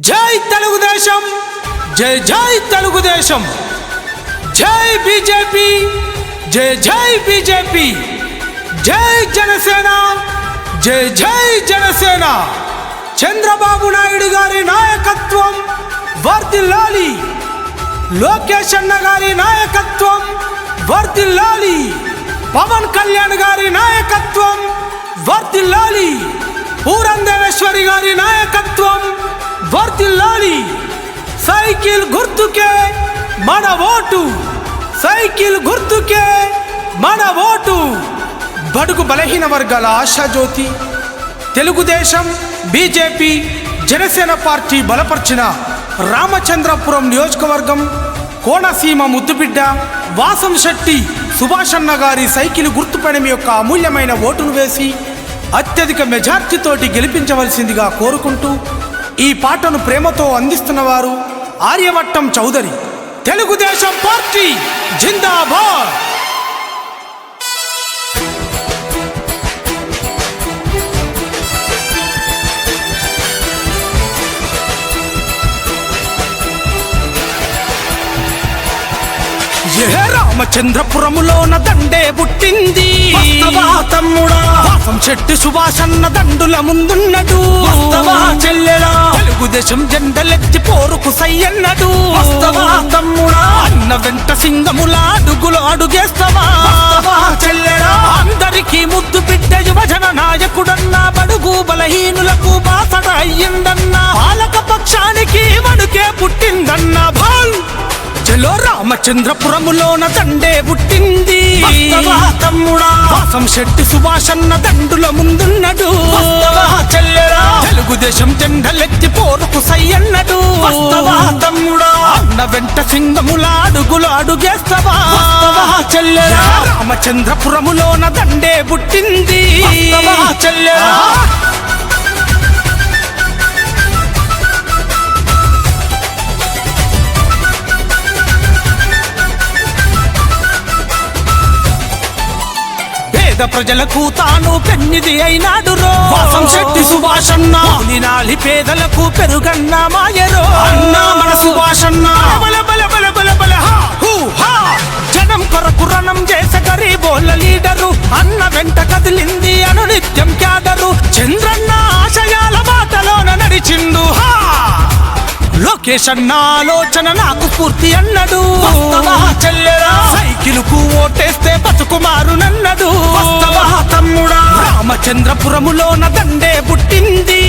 జై తెలుగుదేశం జై జై తెలుగుదేశం. జై బీజేపీ జై జై బీజేపీ. జై జనసేన జై జై జనసేన. చంద్రబాబు నాయుడు గారి నాయకత్వం వర్దిల్లాలి లోకేష్ అన్న గారి నాయకత్వం వర్దిల్లాలి పవన్ కళ్యాణ్ గారి నాయకత్వం వర్దిల్లాలి పూరందేవేశ్వరి గారి నాయకత్వం వర్దిల్లాలి సైకిల్ గుర్తుకే మన ఓటు. సైకిల్ గుర్తుకే మన ఓటు. బడుగు బలహీన వర్గాల ఆశాజ్యోతి తెలుగుదేశం బీజేపీ జనసేన పార్టీ బలపరిచిన రామచంద్రపురం నియోజకవర్గం కోనసీమ ముద్దుబిడ్డ వాసం శెట్టి సుభాష్ అన్న గారి సైకిల్ గుర్తుపైన యొక్క అమూల్యమైన ఓటును వేసి అత్యధిక మెజార్టీతోటి గెలిపించవలసిందిగా కోరుకుంటూ ఈ పాటను ప్రేమతో అందిస్తున్నవారు ఆర్యవట్టం చౌదరి. తెలుగుదేశం పార్టీ జిందాబాద్! రామచంద్రపురములోన దండే పుట్టింది తమ్ముడా? వాసం చెట్టు సుభాషన్న దండుల ముందున్నడు చెల్లెలా? తెలుగుదేశం జెండలెత్తి పోరుకు సయ్యన్నడు తమ్ముడా? అన్న వెంట సింగముల అడుగులు అడుగేస్తావా చెల్లెలా? అందరికీ రామచంద్రపురములోన దండే పుట్టింది తమ్ముడా? వాసం శెట్టి సుభాషన్న దండుల ముందున్నడు? తెలుగుదేశం జెండలెత్తి పోరుకు సయ్యన్నడు తమ్ముడా? అన్న వెంట సింగముల అడుగులు అడుగేస్తావా? రామచంద్రపురములోన దండే పుట్టింది వస్తవా పేద ప్రజలకు తాను పెన్నిది అయినాడు రో వాసం శెట్టి సుభాషన్న. నాలి పేదలకు పెరుగన్న మాయరో అన్న మన సుభాషన్న. బల బల బల బల బల. జనం కొరకు రణం చేసే గరీబోళ్ళ లీడరు అన్న వెంట కదిలింది అను నిత్యం క్యాడరు చంద్రన్న ఆశయాల బాటలోన నడిచిండు హా లోకేష్ అన్న ఆలోచన నాకు స్ఫూర్తి అన్నడు వస్తవా చెల్లెలా? సైకిలుకు ఓటేస్తే తమ్ముడా? రామచంద్రపురములోన దండే పుట్టింది?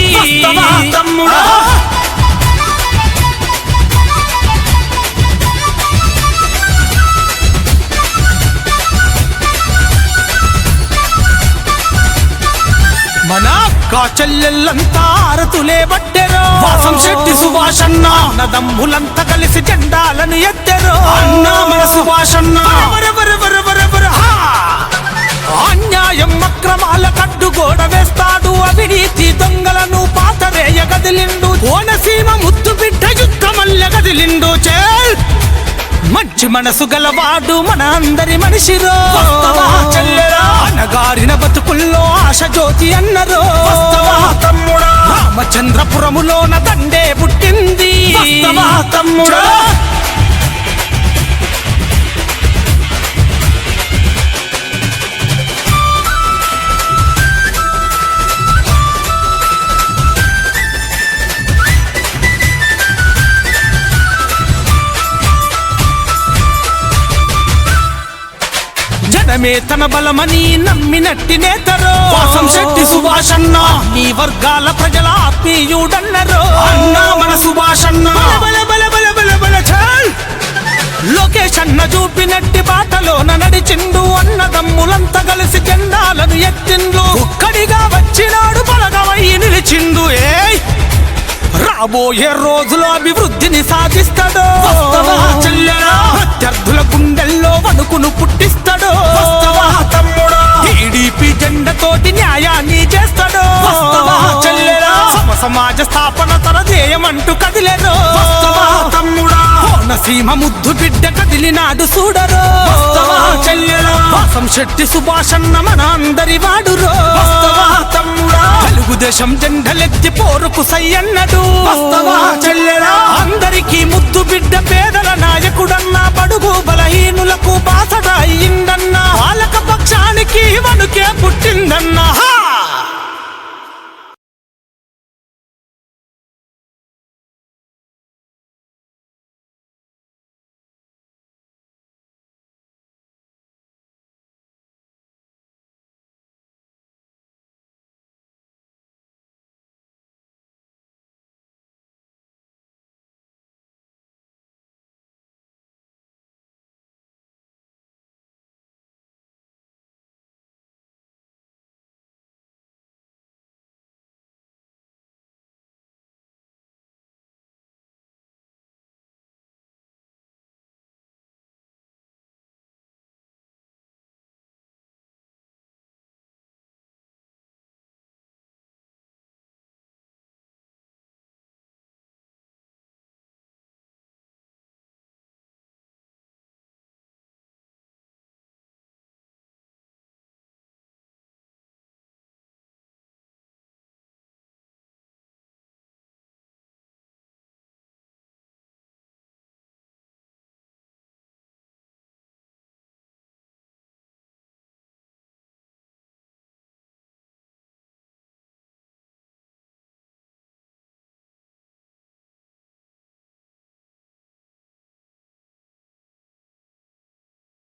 మన అక్క చెల్లెళ్ళంతా ఆరతులే పట్టెరో వాసం శెట్టి సుభాషన్న. అన్నదమ్ములంతా కలిసి జెండాలను ఎత్తెరో అన్న మన సుభాషన్న. గదిలిండు కోనసీమ ముద్దు బిడ్డ యుద్ధమల్ల గదిలిండు చేల్ మంచి మనసు గలవాడు మన అందరి మనిషిరో? అనగారిన బతుకుల్లో ఆశ జ్యోతి అన్నరో? రామచంద్రపురములోన దండే పుట్టింది తమ్ముడా? జనమే తన బలమని నమ్మినట్టి నేతరో. వాసం శెట్టి సుభాషన్న. నీ వర్గాల ప్రజల ఆత్మీయుడన్నరో. అన్న మన సుభాషన్న. బల బల బల బల బల చాల్. లోకేష్ అన్న చూపినట్టి బాటలోన నడిచిండు అన్నదమ్ములంతా కలిసి జెండాలను ఎత్తిండు ఒక్కడిగా వచ్చినాడు బలగవై నిలిచిండు ఏయ్. రాబోయే రోజులో అభివృద్ధిని సాధిస్తాడు. రాజస్థాపన తన ధ్యేయమంటూ కదిలేరో నసీమ ముద్దు బిడ్డ కదిలినాడు చూడరో. శెట్టి సుభాషన్న మన అందరి వాడురో తెలుగుదేశం జెండలెత్తి పోరుకు సయ్యన్నడు. అందరికీ ముద్దు బిడ్డ పేదల నాయకుడన్నా బడుగు బలహీనులకు బాసడ అయ్యిందన్నా పాలక పక్షానికి వణుకే పుట్టిందన్న.